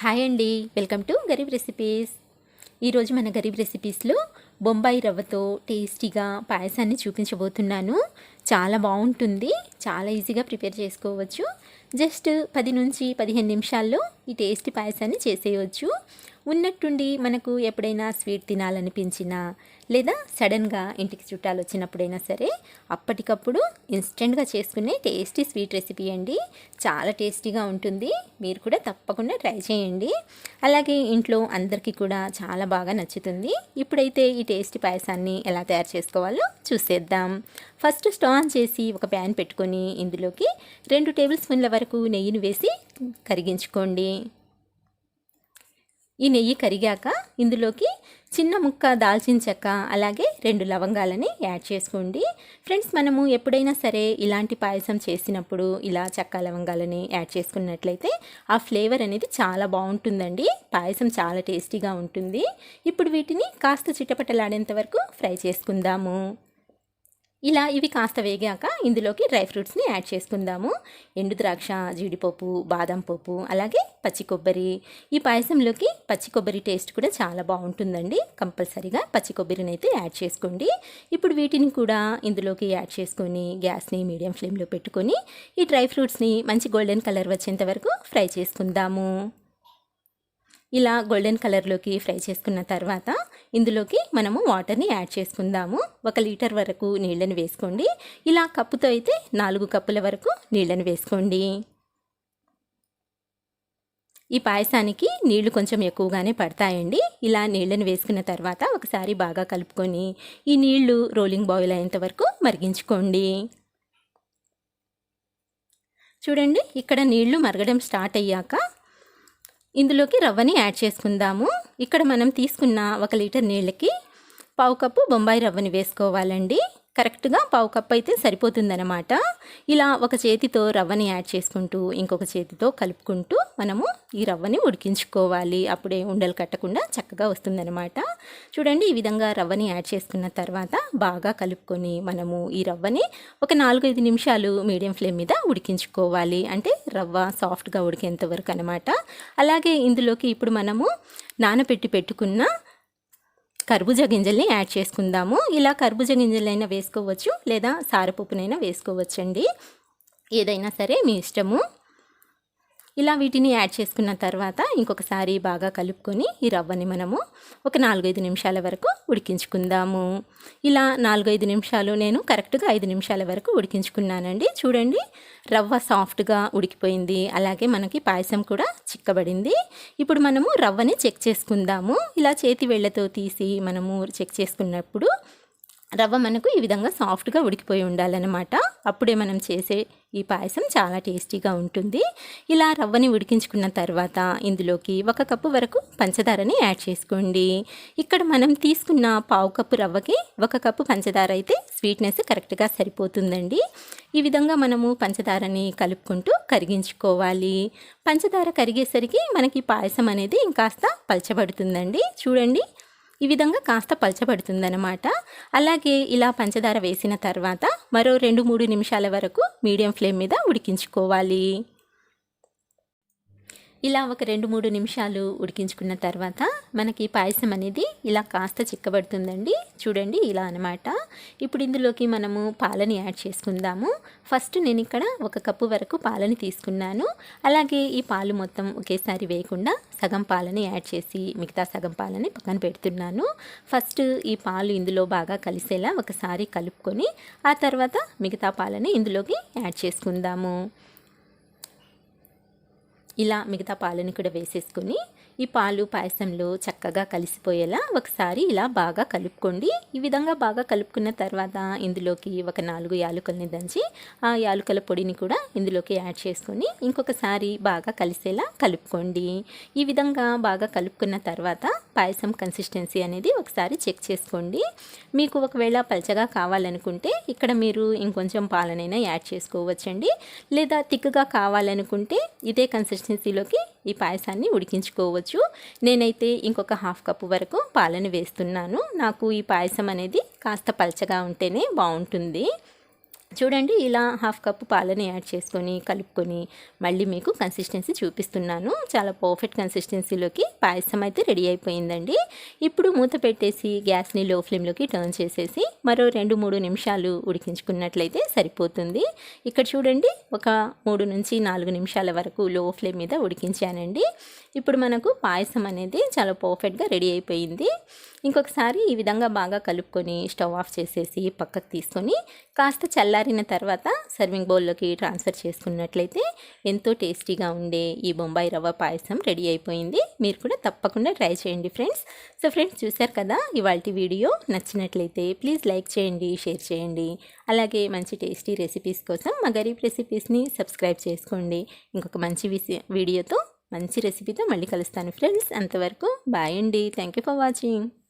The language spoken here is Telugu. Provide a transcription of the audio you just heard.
హాయ్ అండి. Welcome to Garib recipes. ఈరోజు మన గరీబ్ రెసిపీస్లో బొంబాయి రవ్వతో టేస్టీగా పాయసాన్ని చూపించబోతున్నాను. చాలా బాగుంటుంది. చాలా ఈజీగా ప్రిపేర్ చేసుకోవచ్చు. జస్ట్ పది నుంచి పదిహేను నిమిషాల్లో ఈ టేస్టీ పాయసాన్ని చేసేయవచ్చు ఉన్నట్టుండి మనకు ఎప్పుడైనా స్వీట్ తినాలనిపించినా లేదా సడన్గా ఇంటికి చుట్టాలు వచ్చినప్పుడైనా సరే అప్పటికప్పుడు ఇన్స్టెంట్గా చేసుకునే టేస్టీ స్వీట్ రెసిపీ అండి. చాలా టేస్టీగా ఉంటుంది. మీరు కూడా తప్పకుండా ట్రై చేయండి. అలాగే ఇంట్లో అందరికీ కూడా చాలా బాగా నచ్చుతుంది. ఇప్పుడైతే ఈ టేస్టీ పాయసాన్ని ఎలా తయారు చేసుకోవాలో చూసేద్దాం. ఫస్ట్ స్టవ్ ఆన్ చేసి ఒక ప్యాన్ పెట్టుకొని ఇందులోకి రెండు టేబుల్ స్పూన్ల వరకు నెయ్యిని వేసి కరిగించుకోండి. ఈ నెయ్యి కరిగాక ఇందులోకి చిన్న ముక్క దాల్చిన చెక్క అలాగే రెండు లవంగాలని యాడ్ చేసుకోండి. ఫ్రెండ్స్ మనము ఎప్పుడైనా సరే ఇలాంటి పాయసం చేసినప్పుడు ఇలా చెక్క లవంగాలని యాడ్ చేసుకున్నట్లయితే ఆ ఫ్లేవర్ అనేది చాలా బాగుంటుందండి. పాయసం చాలా టేస్టీగా ఉంటుంది. ఇప్పుడు వీటిని కాస్త చిటపటలాడేంత వరకు ఫ్రై చేసుకుందాము. ఇలా ఇవి కాస్త వేగాక ఇందులోకి డ్రై ఫ్రూట్స్ని యాడ్ చేసుకుందాము. ఎండు ద్రాక్ష జీడిపప్పు బాదం పప్పు అలాగే పచ్చి కొబ్బరి. ఈ పాయసంలోకి పచ్చి కొబ్బరి టేస్ట్ కూడా చాలా బాగుంటుందండి. కంపల్సరీగా పచ్చి కొబ్బరిని అయితే యాడ్ చేసుకోండి. ఇప్పుడు వీటిని కూడా ఇందులోకి యాడ్ చేసుకొని గ్యాస్ని మీడియం ఫ్లేమ్లో పెట్టుకొని ఈ డ్రై ఫ్రూట్స్ని మంచి గోల్డెన్ కలర్ వచ్చేంత వరకు ఫ్రై చేసుకుందాము. ఇలా గోల్డెన్ కలర్లోకి ఫ్రై చేసుకున్న తర్వాత ఇందులోకి మనము వాటర్ని యాడ్ చేసుకుందాము. ఒక లీటర్ వరకు నీళ్ళని వేసుకోండి. ఇలా కప్పుతో అయితే నాలుగు కప్పుల వరకు నీళ్ళని వేసుకోండి. ఈ పాయసానికి నీళ్ళు కొంచెం ఎక్కువగానే పడతాయండి. ఇలా నీళ్ళని వేసుకున్న తర్వాత ఒకసారి బాగా కలుపుకొని ఈ నీళ్ళు రోలింగ్ బాయిల్ అయ్యేంత వరకు మరిగించుకోండి. చూడండి ఇక్కడ నీళ్ళు మరగడం స్టార్ట్ అయ్యాక ఇందులోకి రవ్వని యాడ్ చేసుకుందాము. ఇక్కడ మనం తీసుకున్న ఒక లీటర్ నీళ్ళకి పావు కప్పు బొంబాయి రవ్వని వేసుకోవాలండి. కరెక్ట్గా పావు కప్పు అయితే సరిపోతుందనమాట ఇలా ఒక చేతితో రవ్వని యాడ్ చేసుకుంటూ ఇంకొక చేతితో కలుపుకుంటూ మనము ఈ రవ్వని ఉడికించుకోవాలి. అప్పుడే ఉండలు కట్టకుండా చక్కగా వస్తుందన్నమాట. చూడండి ఈ విధంగా రవ్వని యాడ్ చేసుకున్న తర్వాత బాగా కలుపుకొని మనము ఈ రవ్వని ఒక నాలుగైదు నిమిషాలు మీడియం ఫ్లేమ్ మీద ఉడికించుకోవాలి. అంటే రవ్వ సాఫ్ట్గా ఉడికేంత వరకు అనమాట అలాగే ఇందులోకి ఇప్పుడు మనము నానబెట్టి పెట్టుకున్న కర్బూజ గింజల్ని యాడ్ చేసుకుందాము. ఇలా కర్బూజ గింజలైనా వేసుకోవచ్చు లేదా సారపప్పునైనా వేసుకోవచ్చండి. ఏదైనా సరే మీ ఇష్టము. ఇలా వీటిని యాడ్ చేసుకున్న తర్వాత ఇంకొకసారి బాగా కలుపుకొని ఈ రవ్వని మనము ఒక నాలుగైదు నిమిషాల వరకు ఉడికించుకుందాము. ఇలా నాలుగైదు నిమిషాలు నేను కరెక్ట్గా ఐదు నిమిషాల వరకు ఉడికించుకున్నానండి. చూడండి రవ్వ సాఫ్ట్గా ఉడికిపోయింది. అలాగే మనకి పాయసం కూడా చిక్కబడింది. ఇప్పుడు మనము రవ్వని చెక్ చేసుకుందాము. ఇలా చేతి వేళ్ళతో తీసి మనము చెక్ చేసుకున్నప్పుడు రవ్వ మనకు ఈ విధంగా సాఫ్ట్గా ఉడికిపోయి ఉండాలన్నమాట. అప్పుడే మనం చేసే ఈ పాయసం చాలా టేస్టీగా ఉంటుంది. ఇలా రవ్వని ఉడికించుకున్న తర్వాత ఇందులోకి ఒక కప్పు వరకు పంచదారని యాడ్ చేసుకోండి. ఇక్కడ మనం తీసుకున్న పావు కప్పు రవ్వకి ఒక కప్పు పంచదార అయితే స్వీట్నెస్ కరెక్ట్గా సరిపోతుందండి. ఈ విధంగా మనము పంచదారని కలుపుకుంటూ కరిగించుకోవాలి. పంచదార కరిగేసరికి మనకి పాయసం అనేది ఇంకాస్త పలచబడుతుందండి. చూడండి. ఈ విధంగా కాస్త పలచబడుతుందనమాట అలాగే ఇలా పంచదార వేసిన తర్వాత మరో రెండు మూడు నిమిషాల వరకు మీడియం ఫ్లేమ్ మీద ఉడికించుకోవాలి. ఇలా ఒక రెండు మూడు నిమిషాలు ఉడికించుకున్న తర్వాత మనకి పాయసం అనేది ఇలా కాస్త చిక్కబడుతుందండి. చూడండి ఇలా అనమాట ఇప్పుడు ఇందులోకి మనము పాలని యాడ్ చేసుకుందాము. ఫస్ట్ నేను ఇక్కడ ఒక కప్పు వరకు పాలని తీసుకున్నాను. అలాగే ఈ పాలు మొత్తం ఒకేసారి వేయకుండా సగం పాలని యాడ్ చేసి మిగతా సగం పాలని పక్కన పెడుతున్నాను. ఫస్ట్ ఈ పాలు ఇందులో బాగా కలిసేలా ఒకసారి కలుపుకొని ఆ తర్వాత మిగతా పాలని ఇందులోకి యాడ్ చేసుకుందాము. ఇలా మిగతా పాలను కూడా వేసేసుకొని ఈ పాలు పాయసంలో చక్కగా కలిసిపోయేలా ఒకసారి ఇలా బాగా కలుపుకోండి. ఈ విధంగా బాగా కలుపుకున్న తర్వాత ఇందులోకి ఒక నాలుగు యాలకుల్ని దంచి ఆ యాలకుల పొడిని కూడా ఇందులోకి యాడ్ చేసుకొని ఇంకొకసారి బాగా కలిసేలా కలుపుకోండి. ఈ విధంగా బాగా కలుపుకున్న తర్వాత పాయసం కన్సిస్టెన్సీ అనేది ఒకసారి చెక్ చేసుకోండి. మీకు ఒకవేళ పలచగా కావాలనుకుంటే ఇక్కడ మీరు ఇంకొంచెం పాలనైనా యాడ్ చేసుకోవచ్చండి. లేదా తిక్కుగా కావాలనుకుంటే ఇదే కన్సిస్టెన్సీలోకి ఈ పాయసాన్ని ఉడికించుకోవచ్చు. నేనైతే ఇంకొక హాఫ్ కప్పు వరకు పాలను వేస్తున్నాను. నాకు ఈ పాయసం అనేది కాస్త పలచగా ఉంటేనే బాగుంటుంది. చూడండి ఇలా హాఫ్ కప్ పాలని యాడ్ చేసుకొని కలుపుకొని మళ్ళీ మీకు కన్సిస్టెన్సీ చూపిస్తున్నాను. చాలా పర్ఫెక్ట్ కన్సిస్టెన్సీలోకి పాయసం అయితే రెడీ అయిపోయిందండి. ఇప్పుడు మూత పెట్టేసి గ్యాస్ని లో ఫ్లేమ్లోకి టర్న్ చేసేసి మరో రెండు మూడు నిమిషాలు ఉడికించుకున్నట్లయితే సరిపోతుంది. ఇక్కడ చూడండి ఒక మూడు నుంచి నాలుగు నిమిషాల వరకు లో ఫ్లేమ్ మీద ఉడికించానండి. ఇప్పుడు మనకు పాయసం అనేది చాలా పర్ఫెక్ట్గా రెడీ అయిపోయింది. ఇంకొకసారి ఈ విధంగా బాగా కలుపుకొని స్టవ్ ఆఫ్ చేసేసి పక్కకు తీసుకొని కాస్త చల్లారిన తర్వాత సర్వింగ్ బౌల్లోకి ట్రాన్స్ఫర్ చేసుకున్నట్లయితే ఎంతో టేస్టీగా ఉండే ఈ బొంబాయి రవ్వ పాయసం రెడీ అయిపోయింది. మీరు కూడా తప్పకుండా ట్రై చేయండి ఫ్రెండ్స్. సో ఫ్రెండ్స్ చూశారు కదా ఇవాళ వీడియో నచ్చినట్లయితే ప్లీజ్ లైక్ చేయండి షేర్ చేయండి. అలాగే మంచి టేస్టీ రెసిపీస్ కోసం మా గరీబ్ రెసిపీస్ని సబ్స్క్రైబ్ చేసుకోండి. ఇంకొక మంచి వీడియోతో మంచి రెసిపీతో మళ్ళీ కలుస్తాను ఫ్రెండ్స్. అంతవరకు బాయ్ అండి. Thank you for watching.